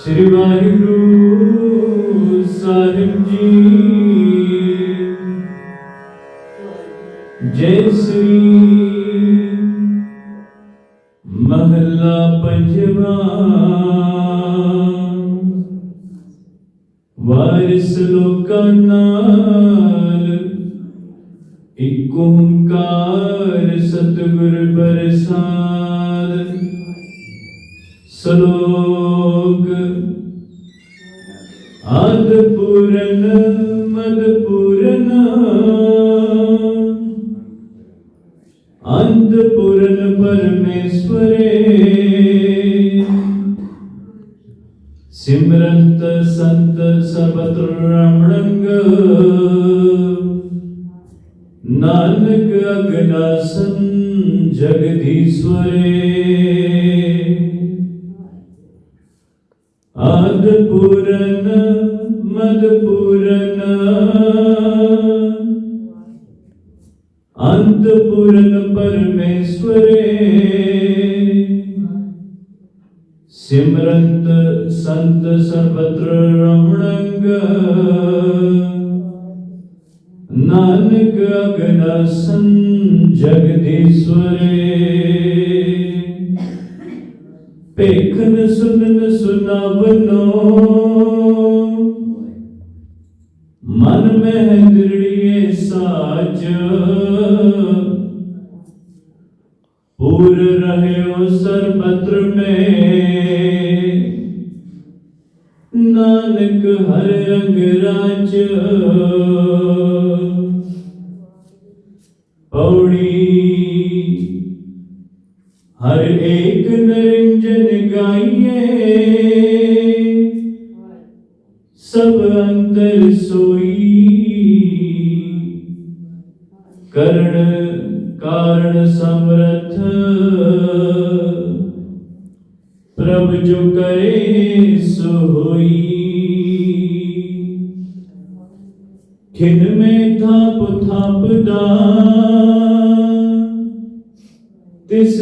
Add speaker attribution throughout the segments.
Speaker 1: ਸ੍ਰੀ ਵਾਹਿਗੁਰੂ ਸਾਹਿਬ ਜੀ। ਜੈ ਸ੍ਰੀ ਮਹੱਲਾ ਪੰਜਵਾ। ਵਾਰਿਸ ਲੋਕਾਂ ਨਾਲ ਇੱਕ ਓੰਕਾਰ ਸਤਿਗੁਰ ਪ੍ਰਸਾਦ ਸ਼ਲੋਕ। ਆਦ ਪੂਰਨ ਮਦ ਪੂਰਨ ਅੰਤ ਪੂਰਨ ਪਰਮੇਸ਼ਵਰੇ। ਸਿਮਰੰਤ ਸੰਤ ਸਰਬਤਰ ਰਮਣੰਗ। ਨਾਨਕ ਅਗਨਾਸਨ ਜਗਦੀਸ਼ਵਰੇ। ਆਦ ਪੂਰਨ ਮਦ ਪੂਰਨ ਅੰਤ ਪੂਰਨ ਪਰਮੇਸ਼ਵਰੇ ਸਿਮਰੰਤ ਸੰਤ ਸਰਬਤਰ ਰਮਣੰਗ ਨਾਨਕ ਅਗਨਾਸਨ ਜਗਦੀਸ਼ਵਰੇ ਪੇਖਨ ਸੁਨਨ ਸੁਨਾਵਨੋ ਮਨ ਮਹਿ ਦ੍ਰਿੜੀਏ ਸਾਚ ਪੂਰ ਰਹਿਓ ਸਰਬਤਰ ਮੇ ਨਾਨਕ ਹਰ ਰੰਗ ਰਾਜ ਪੌੜੀ ਹਰ ਏਕ ਨਿਰੰਜਨ ਗਾਈਏ। ਸਭ ਅੰਤਰ ਸੋਈ। ਕਰਣ ਕਾਰਣ ਸਮਰਥ। ਪ੍ਰਭ ਜੋ ਕਰੇ ਸੋ ਹੋਈ। ਖਿਨ ਮੇ ਥਾਪ ਥਾਪ ਦਾ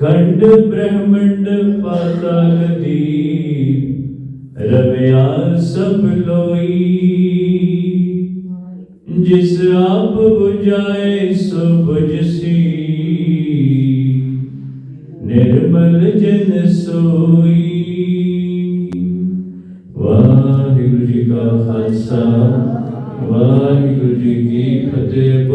Speaker 1: ਖੰਡ ਬ੍ਰਹਮੰਡ ਪਾਤਾਲ ਦੀਪ ਰਵਿਆ ਸਭ ਲੋਈ। ਜਿਸ ਆਪ 부ਝਾਏ ਸੋ 부ਝਸੀ ਨਿਰਮਲ ਜਨ ਸੋਈ। ਵਾਹਿਗੁਰੂ ਜੀ ਕਾ ਖਾਲਸਾ, ਵਾਹਿਗੁਰੂ ਜੀ ਕੀ ਫਤਿਹ।